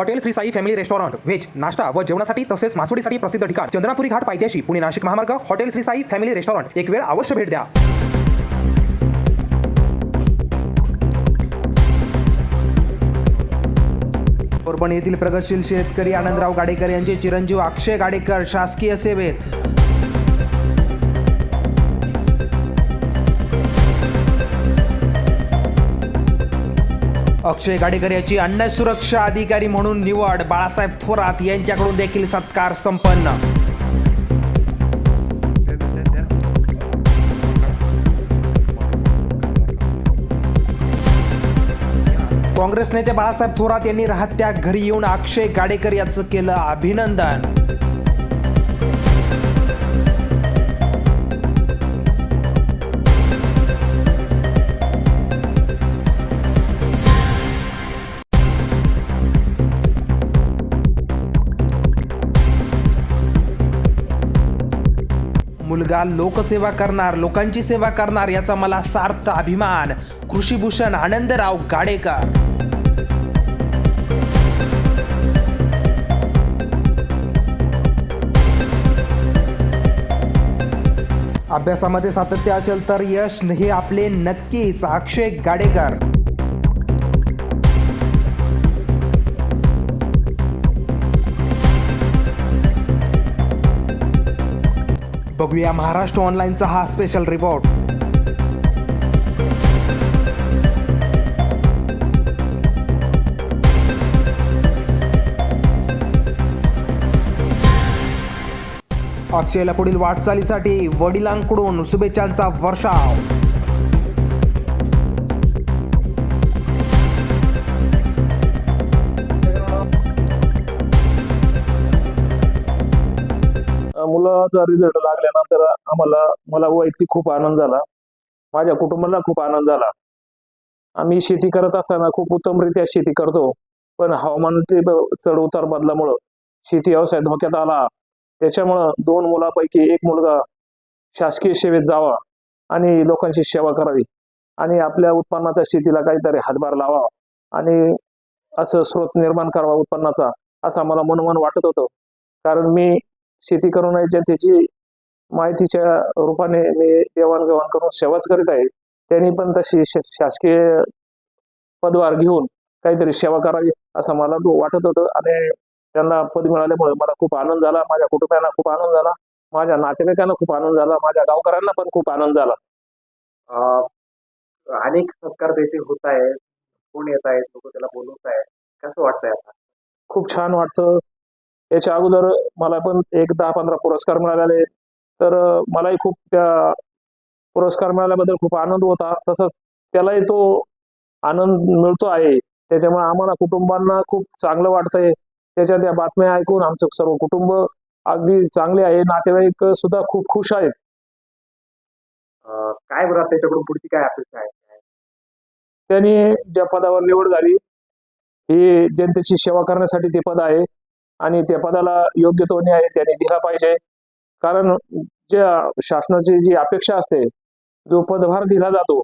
Hotel Shri Sai family restaurant veg नाश्ता व जेवणासाठी तसेच मासोडीसाठी प्रसिद्ध ठिकाण चंद्रपुरी घाट पायथ्याशी पुणे नाशिक महामार्ग hotel Shri Sai family restaurant. एक वेळ अवश्य भेट द्या. परभणी येथील प्रगतशील शेतकरी आनंदराव गाडेकर यांचे चिरंजीव अक्षय गाडेकर शासकीय सेवेत. अक्षय गाडेकर याची अन्न सुरक्षा अधिकारी म्हणून निवड. बाळासाहेब थोरात यांच्याकडून देखील सत्कार संपन्न. काँग्रेस नेते बाळासाहेब थोरात यांनी राहत्या घरी येऊन अक्षय गाडेकर याचं केलं अभिनंदन. मुलगा लोकसेवा करणार लोकांची सेवा करणार याचा मला सार्थ अभिमान. कृषीभूषण आनंदराव गाडेकर. अभ्यासामध्ये सातत्य असेल तर यश हे आपले नक्कीच. अक्षय गाडेकर. बघूया महाराष्ट्र ऑनलाईनचा हा स्पेशल रिपोर्ट अक्षयला पुढील वाटचालीसाठी वडिलांकडून शुभेच्छांचा वर्षाव. मुलाचा रिझल्ट लागल्यानंतर आम्हाला मला वैयक्तिक खूप आनंद झाला. माझ्या कुटुंबाला खूप आनंद झाला. आम्ही शेती करत असताना खूप उत्तमरित्या शेती करतो. पण हवामान चढ उतार बदलामुळं शेती व्यवसाय धोक्यात आला. त्याच्यामुळं दोन मुलापैकी एक मुलगा शासकीय सेवेत जावा आणि लोकांची सेवा करावी आणि आपल्या उत्पन्नाच्या शेतीला काहीतरी हातभार लावा आणि असं स्रोत निर्माण करावा उत्पन्नाचा असं मला मनोमन वाटत होतं. कारण मी शेती करून जनतेची माहितीच्या रूपाने मी देवाणघेवाण करून सेवाच करीत आहे. त्यांनी पण तशी शासकीय पदभार घेऊन काहीतरी सेवा करावी असं मला वाटत होतं आणि त्यांना पद मिळाल्यामुळे मला खूप आनंद झाला माझ्या कुटुंबियांना खूप आनंद झाला माझ्या नातेवाईकांना खूप आनंद झाला माझ्या गावकऱ्यांना पण खूप आनंद झाला. अनेक सत्कार त्याचे होत आहेत कोण येत आहेत लोक त्याला बोलवत आहेत कसं वाटतंय आता? खूप छान वाटतं. याच्या अगोदर मला पण एक दहा पंधरा पुरस्कार मिळालेले. तर मलाही खूप त्या पुरस्कार मिळाल्याबद्दल खूप आनंद होता. तसंच त्यालाही तो आनंद मिळतो आहे. त्याच्यामुळे आम्हाला कुटुंबांना खूप चांगलं वाटतंय. त्याच्या त्या बातम्या ऐकून आमचं सर्व कुटुंब अगदी चांगले आहे. नातेवाईक सुद्धा खूप खुश आहेत. काय बरं त्याच्याकडून पुढची काय अपेक्षा आहे? त्यांनी ज्या पदावर निवड झाली ही जनतेची सेवा करण्यासाठी ते पद आहे. आणि त्या पदाला योग्य तो न्याय त्यांनी दिला पाहिजे. कारण ज्या शासनाची जी अपेक्षा असते जो पदभार दिला जातो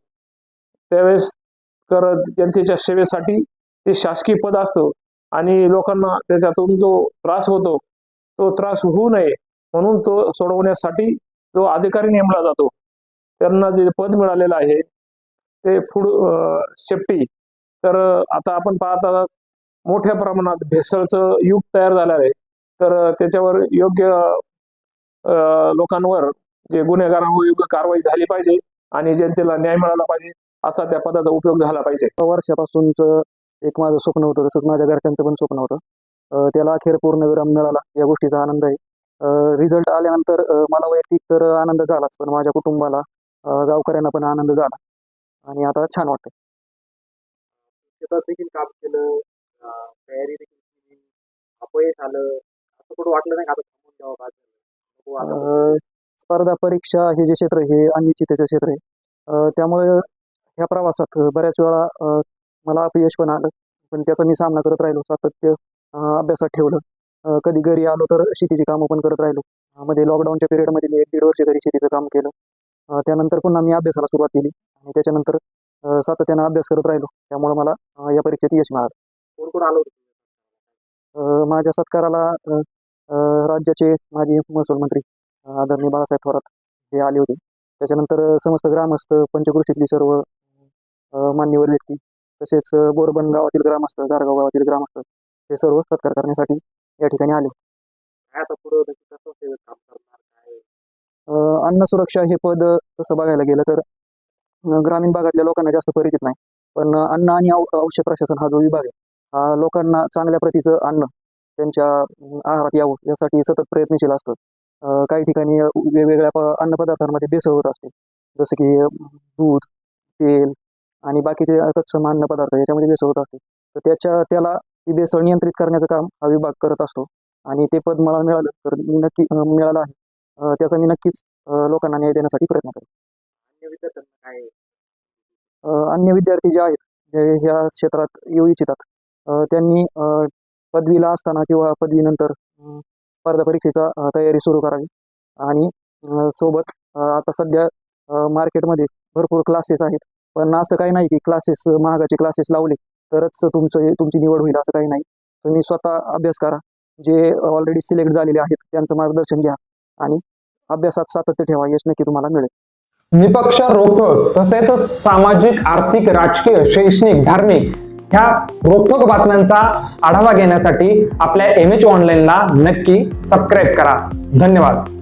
त्यावेळेस तर जनतेच्या सेवेसाठी ते शासकीय पद असतं आणि लोकांना त्याच्यातून जो त्रास होतो तो त्रास होऊ नये म्हणून तो सोडवण्यासाठी जो अधिकारी नेमला जातो त्यांना जे पद मिळालेलं आहे ते फूड सेफ्टी तर आता आपण पाहता मोठ्या प्रमाणात भेसळचं युग तयार झालं आहे. तर त्याच्यावर योग्य लोकांवर जे गुन्हेगारांवर योग्य कारवाई झाली पाहिजे आणि जनतेला न्याय मिळाला पाहिजे असा त्या पदाचा उपयोग झाला पाहिजे. वर्षापासूनच एक माझं स्वप्न होतं तसंच माझ्या घरच्यांचं पण स्वप्न होतं. त्याला अखेर पूर्णविराम मिळाला या गोष्टीचा आनंद आहे. रिझल्ट आल्यानंतर मला वैयक्तिक तर आनंद झालाच पण माझ्या कुटुंबाला गावकऱ्यांना पण आनंद झाला. आणि आता छान वाटतं शेतात देखील काम केलं अं, तयारी देखील केली अपयश आलं असं कुठं वाटलं नाही का आता थांबून द्यावं बाद झालं नको आता अं, स्पर्धा परीक्षा हे जे क्षेत्र आहे हे अनिश्चिततेचं क्षेत्र आहे. अं, त्यामुळे ह्या प्रवासात बऱ्याच वेळा अं, मला अपयश पण आलं. पण त्याचा मी सामना करत राहिलो सातत्य अं, अभ्यासात ठेवलं. अं, कधी घरी आलो तर शेतीची कामं पण करत राहिलो. अं, मध्ये लॉकडाऊनच्या पिरियडमध्ये मी एक दीड वर्ष घरी शेतीचं काम केलं. अं, त्यानंतर पुन्हा मी अभ्यासाला सुरुवात केली. आणि त्याच्यानंतर अं, सातत्यानं अभ्यास करत राहिलो. त्यामुळे मला अं, या परीक्षेत यश मिळालं. कोण कोण आलं होतं? माझ्या सत्काराला अ, अ, राज्याचे माजी महसूल मंत्री अ, आदरणीय बाळासाहेब थोरात हे आले होते. त्याच्यानंतर अ, समस्त ग्रामस्थ पंचकृषीतली सर्व अ, मान्यवर व्यक्ती तसेच अ, बोरबन गावातील ग्रामस्थ गारगाव गावातील ग्रामस्थ हे सर्व सत्कार करण्यासाठी या ठिकाणी आले. काय आता पुढं नक्की कसं सेवेत काम करणार काय? अ, अन्न सुरक्षा हे पद तसं बघायला गेलं तर अ, ग्रामीण भागातल्या लोकांना जास्त परिचित नाही. पण अन्न आणि औ- औषध प्रशासन हा जो विभाग आहे लोकांना चांगल्या प्रतीचं अन्न त्यांच्या आहारात यावं यासाठी सतत प्रयत्नशील असतं अ, काही ठिकाणी वेगवेगळ्या प अन्नपदार्थांमध्ये भेसळ होत असते. जसं की दूध तेल आणि बाकीचे तत्सम अन्न पदार्थ याच्यामध्ये भेसळ होत असते. तर त्याच्या त्याला ती भेसळ नियंत्रित करण्याचं काम हा विभाग करत असतो. आणि ते पद मला मिळालं तर मी नक्की मिळालं आहे. त्याचा मी नक्कीच लोकांना न्याय देण्यासाठी प्रयत्न करेन. अन्य विद्यार्थी जे आहेत ह्या क्षेत्रात येऊ इच्छितात त्यांनी पदवीला असताना किंवा पदवीनंतर स्पर्धा परीक्षेचा तयारी सुरू करावी. आणि सोबत आता सध्या मार्केटमध्ये भरपूर क्लासेस आहेत. पण असं काही नाही की क्लासेस महागाचे क्लासेस लावले तरच तुमचं तुमची निवड होईल असं काही नाही. तुम्ही स्वतः अभ्यास करा. जे ऑलरेडी सिलेक्ट झालेले आहेत त्यांचं मार्गदर्शन घ्या. आणि अभ्यासात सातत्य ठेवा. यश नक्की तुम्हाला मिळेल. निपक्ष रोखोक तसेच सामाजिक आर्थिक राजकीय शैक्षणिक धार्मिक ह्या रोखोक बातम्यांचा आढावा घेण्यासाठी आपल्या एम एच ऑनलाईनला नक्की सबस्क्राईब करा. धन्यवाद.